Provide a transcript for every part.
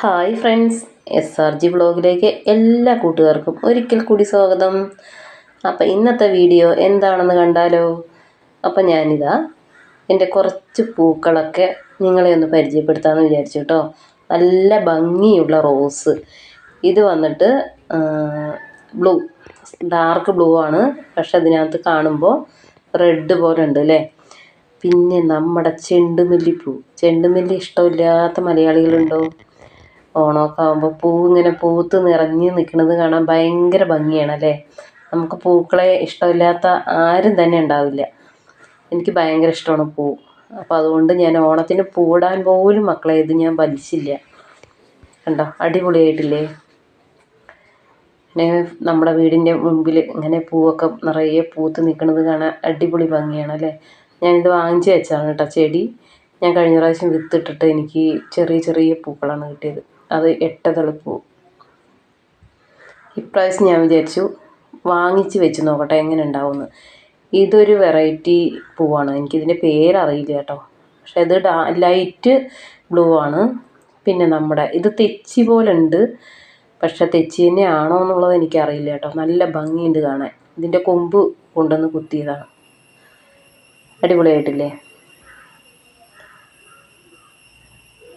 Hi friends S R G ബ്ലോഗിലേക്ക് എല്ലാ കൂട്ടുകാർക്കും ഒരിക്കൽ കൂടി സ്വാഗതം. അപ്പം ഇന്നത്തെ വീഡിയോ എന്താണെന്ന് കണ്ടാലോ? അപ്പം ഞാനിതാ എന്റെ കുറച്ച് പൂക്കളൊക്കെ നിങ്ങളെ ഒന്ന് പരിചയപ്പെടുത്താമെന്ന് വിചാരിച്ചു കേട്ടോ നല്ല ഭംഗിയുള്ള റോസ്. ഇത് വന്നിട്ട് ബ്ലൂ ഡാർക്ക് ബ്ലൂ ആണ്. പക്ഷെ അതിനകത്ത് കാണുമ്പോൾ റെഡ് പോലെ ഉണ്ട് അല്ലേ പിന്നെ നമ്മുടെ ചെണ്ടുമല്ലിപ്പൂ. ചെണ്ടുമല്ലി ഇഷ്ടമില്ലാത്ത മലയാളികളുണ്ടോ? ഓണമൊക്കെ ആകുമ്പോൾ പൂ ഇങ്ങനെ പൂത്ത് നിറഞ്ഞ് നിൽക്കുന്നത് കാണാൻ ഭയങ്കര ഭംഗിയാണ് അല്ലേ നമുക്ക് പൂക്കളെ ഇഷ്ടമില്ലാത്ത ആരും തന്നെ ഉണ്ടാവില്ല. എനിക്ക് ഭയങ്കര ഇഷ്ടമാണ് പൂ. അപ്പോൾ അതുകൊണ്ട് ഞാൻ ഓണത്തിന് പൂടാൻ പോലും മക്കളെ ഇത് ഞാൻ വലിച്ചില്ല. കണ്ടോ? അടിപൊളിയായിട്ടില്ലേ? പിന്നെ നമ്മുടെ വീടിന്റെ മുമ്പിൽ ഇങ്ങനെ പൂവൊക്കെ നിറയെ പൂത്ത് നിൽക്കുന്നത് കാണാൻ അടിപൊളി ഭംഗിയാണ് അല്ലേ ഞാനിത് വാങ്ങിച്ച് വെച്ചാണ് കേട്ടോ ചെടി. ഞാൻ കഴിഞ്ഞ പ്രാവശ്യം വിത്തിട്ടിട്ട് എനിക്ക് ചെറിയ ചെറിയ പൂക്കളാണ് കിട്ടിയത്. അത് എട്ടതളിപ്പൂ ഇപ്രാവശ്യം ഞാൻ വിചാരിച്ചു വാങ്ങിച്ച് വെച്ച് നോക്കട്ടെ എങ്ങനെ ഉണ്ടാവുമെന്ന് ഇതൊരു വെറൈറ്റി പൂവാണ്. എനിക്കിതിന്റെ പേരറിയില്ല കേട്ടോ. പക്ഷെ ഇത് ഡാ ലൈറ്റ് ബ്ലൂ ആണ്. പിന്നെ നമ്മുടെ ഇത് തെച്ചി പോലെ ഉണ്ട് പക്ഷെ തെച്ചി തന്നെ ആണോ എന്നുള്ളത് എനിക്കറിയില്ല കേട്ടോ. നല്ല ഭംഗിയുണ്ട് കാണാൻ. ഇതിന്റെ കൊമ്പ് കൊണ്ടുവന്ന് കുത്തിയതാണ്. അടിപൊളിയായിട്ടില്ലേ?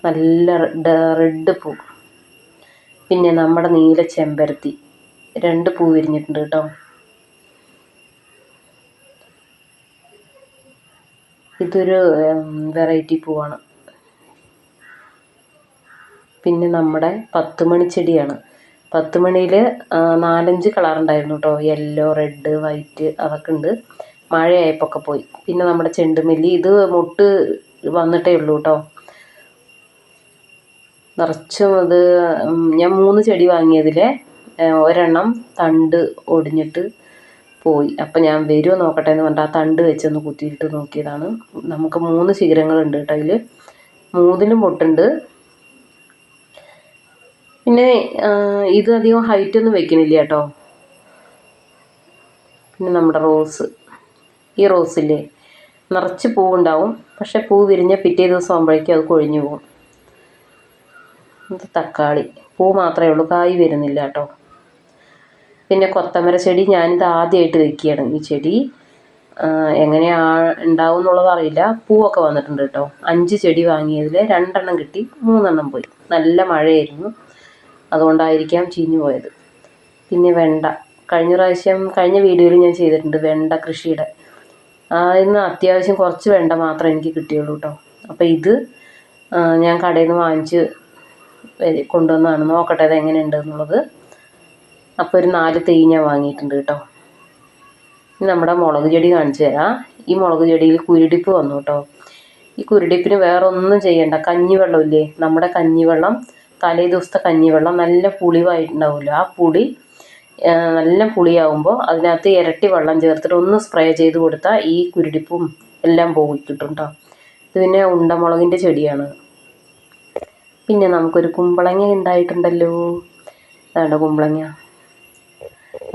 നല്ല റെഡ് പൂ. പിന്നെ നമ്മുടെ നീല ചെമ്പരത്തി. രണ്ട് പൂ വിരിഞ്ഞിട്ടുണ്ട് കേട്ടോ ഇതൊരു വെറൈറ്റി പൂവാണ്. പിന്നെ നമ്മുടെ പത്തുമണി ചെടിയാണ്. പത്തുമണിയിൽ നാലഞ്ച് കളറുണ്ടായിരുന്നു കേട്ടോ യെല്ലോ റെഡ് വൈറ്റ് അതൊക്കെ ഉണ്ട്. മഴയായപ്പോൾ ഒക്കെ പോയി. പിന്നെ നമ്മുടെ ചെണ്ടുമല്ലി. ഇത് മുട്ട് വന്നിട്ടേ ഉള്ളൂ കേട്ടോ നിറച്ചും അത് ഞാൻ മൂന്ന് ചെടി വാങ്ങിയതിൽ ഒരെണ്ണം തണ്ട് ഒടിഞ്ഞിട്ട് പോയി. അപ്പം ഞാൻ വരുമോ നോക്കട്ടെ എന്ന് പറഞ്ഞിട്ട് ആ തണ്ട് വെച്ചൊന്ന് കുത്തിയിട്ട് നോക്കിയതാണ്. നമുക്ക് മൂന്ന് ശിഖരങ്ങളുണ്ട് കേട്ടോ അതിൽ മൂന്നിലും പൊട്ടുണ്ട്. പിന്നെ ഇത് അധികം ഹൈറ്റ് ഒന്നും വെക്കണില്ല കേട്ടോ. പിന്നെ നമ്മുടെ റോസ്. ഈ റോസില്ലേ നിറച്ച് പൂവുണ്ടാവും. പക്ഷെ പൂ വിരിഞ്ഞ പിറ്റേ ദിവസം ആകുമ്പോഴേക്കും അത് കൊഴിഞ്ഞു പോകും. തക്കാളി. പൂ മാത്രമേ ഉള്ളൂ. കായ് വരുന്നില്ല കേട്ടോ. പിന്നെ കൊത്തമര ചെടി ഞാനിത് ആദ്യമായിട്ട് വെക്കുകയാണ്. ഈ ചെടി എങ്ങനെയാ ഉണ്ടാവും എന്നുള്ളത് അറിയില്ല. പൂവൊക്കെ വന്നിട്ടുണ്ട് കേട്ടോ. അഞ്ച് ചെടി വാങ്ങിയതിൽ രണ്ടെണ്ണം കിട്ടി. മൂന്നെണ്ണം പോയി. നല്ല മഴയായിരുന്നു. അതുകൊണ്ടായിരിക്കാം ചീഞ്ഞു പോയത്. പിന്നെ വെണ്ട. കഴിഞ്ഞ പ്രാവശ്യം കഴിഞ്ഞ വീഡിയോയിൽ ഞാൻ ചെയ്തിട്ടുണ്ട് വെണ്ട കൃഷിയുടെ. ഇന്ന് അത്യാവശ്യം കുറച്ച് വെണ്ട മാത്രമേ എനിക്ക് കിട്ടിയുള്ളൂ കേട്ടോ. അപ്പോൾ ഇത് ഞാൻ കടയിൽ നിന്ന് വാങ്ങിച്ച് കൊണ്ടുവന്നതാണ് നോക്കട്ടെ അത് എങ്ങനെയുണ്ട് എന്നുള്ളത് അപ്പോൾ ഒരു നാല് തൈ ഞാൻ വാങ്ങിയിട്ടുണ്ട് കേട്ടോ. ഇനി നമ്മുടെ മുളക് ചെടി കാണിച്ചു തരാം. ഈ മുളക് ചെടിയിൽ കുരുടിപ്പ് വന്നു കേട്ടോ. ഈ കുരുടിപ്പിന് വേറെ ഒന്നും ചെയ്യണ്ട. കഞ്ഞിവെള്ളം ഇല്ലേ നമ്മുടെ കഞ്ഞിവെള്ളം തലേ ദിവസത്തെ കഞ്ഞിവെള്ളം നല്ല പുളിവായിട്ടുണ്ടാവുമല്ലോ. ആ പുളി നല്ല പുളിയാവുമ്പോൾ അതിനകത്ത് ഇരട്ടി വെള്ളം ചേർത്തിട്ട് ഒന്ന് സ്പ്രേ ചെയ്ത് കൊടുത്താൽ ഈ കുരുടിപ്പും എല്ലാം പോയി കിട്ടും കേട്ടോ. ഇത് പിന്നെ ഉണ്ടമുളകിന്റെ ചെടിയാണ്. പിന്നെ നമുക്കൊരു കുമ്പളങ്ങ ഉണ്ടായിട്ടുണ്ടല്ലോ അതാണ് കുമ്പളങ്ങ?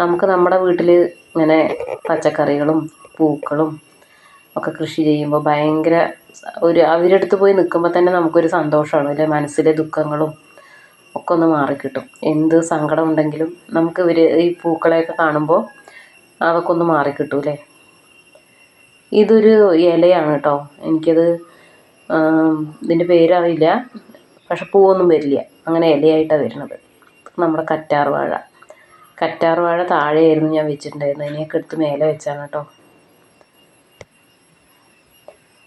നമുക്ക് നമ്മുടെ വീട്ടിൽ ഇങ്ങനെ പച്ചക്കറികളും പൂക്കളും ഒക്കെ കൃഷി ചെയ്യുമ്പോൾ ഭയങ്കര ഒരു അവരുടെ അടുത്ത് പോയി നിൽക്കുമ്പോൾ തന്നെ നമുക്കൊരു സന്തോഷമാണ് അല്ലെ? മനസ്സിലെ ദുഃഖങ്ങളും ഒക്കെ ഒന്ന് മാറിക്കിട്ടും. എന്ത് സങ്കടം ഉണ്ടെങ്കിലും നമുക്ക് ഇവർ ഈ പൂക്കളെയൊക്കെ കാണുമ്പോൾ അതൊക്കെ ഒന്ന് മാറിക്കിട്ടും അല്ലേ ഇതൊരു ഇലയാണ് കേട്ടോ എനിക്കത് ഇതിന്റെ പേരറിയില്ല. പക്ഷെ പൂവൊന്നും വരില്ല. അങ്ങനെ ഇലയായിട്ടാണ് വരുന്നത്. നമ്മുടെ കറ്റാർ വാഴ. കറ്റാർ വാഴ താഴെയായിരുന്നു ഞാൻ വെച്ചിട്ടുണ്ടായിരുന്നത്. അതിനെയൊക്കെ എടുത്ത് മേലെ വെച്ചാണ് കേട്ടോ.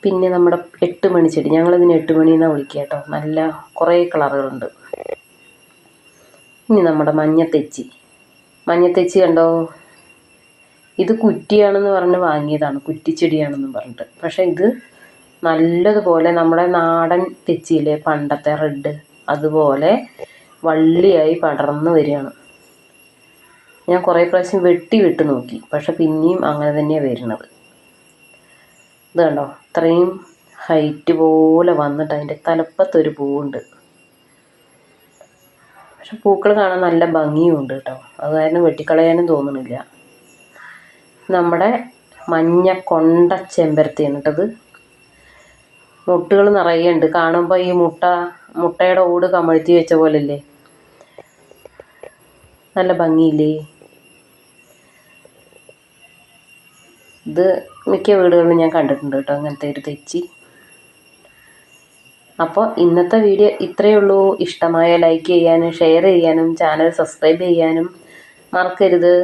പിന്നെ നമ്മുടെ എട്ട് മണി ചെടി. ഞങ്ങളിതിന് എട്ട് മണി എന്നാണ് വിളിക്കുക കേട്ടോ. നല്ല കുറേ കളറുകളുണ്ട്. ഇനി നമ്മുടെ മഞ്ഞത്തെച്ചി മഞ്ഞത്തെച്ചി കണ്ടോ? ഇത് കുറ്റിയാണെന്ന് പറഞ്ഞ് വാങ്ങിയതാണ്. കുറ്റിച്ചെടിയാണെന്നും പറഞ്ഞിട്ട്. പക്ഷേ ഇത് നല്ലതുപോലെ നമ്മുടെ നാടൻ തെച്ചിയില്ലേ? പണ്ടത്തെ റെഡ് അതുപോലെ വള്ളിയായി പടർന്നു വരികയാണ്. ഞാൻ കുറേ പ്രാവശ്യം വെട്ടി വിട്ട് നോക്കി. പക്ഷെ പിന്നെയും അങ്ങനെ തന്നെയാണ് വരുന്നത്. ഇത് കണ്ടോ? ഇത്രയും ഹൈറ്റ് പോലെ വന്നിട്ട് അതിന്റെ തലപ്പത്തൊരു പൂവുണ്ട്. പക്ഷെ പൂക്കൾ കാണാൻ നല്ല ഭംഗിയുണ്ട് കേട്ടോ. അത് കാരണം വെട്ടിക്കളയാനും തോന്നുന്നില്ല നമ്മുടെ മഞ്ഞ കൊണ്ട ചെമ്പരത്തിയാണ് കേട്ടത് മുട്ടുകൾ നിറയെ ഉണ്ട് കാണുമ്പോൾ ഈ മുട്ട മുട്ടയുടെ ഓട് കമഴ്ത്തി വെച്ച പോലല്ലേ? നല്ല ഭംഗിയില്ലേ? ഇത് മിക്ക വീടുകളിലും ഞാൻ കണ്ടിട്ടുണ്ട് കേട്ടോ. അങ്ങനത്തെ ഒരു തെച്ചി. അപ്പോൾ ഇന്നത്തെ വീഡിയോ ഇത്രയേ ഉള്ളൂ. ഇഷ്ടമായ ലൈക്ക് ചെയ്യാനും ഷെയർ ചെയ്യാനും ചാനൽ സബ്സ്ക്രൈബ് ചെയ്യാനും മറക്കരുത്.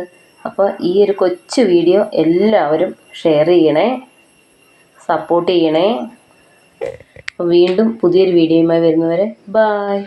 അപ്പോൾ ഈ ഒരു കൊച്ചു വീഡിയോ എല്ലാവരും ഷെയർ ചെയ്യണേ സപ്പോർട്ട് ചെയ്യണേ. വീണ്ടും പുതിയൊരു വീഡിയോയുമായി വരുന്നവരെ ബായ്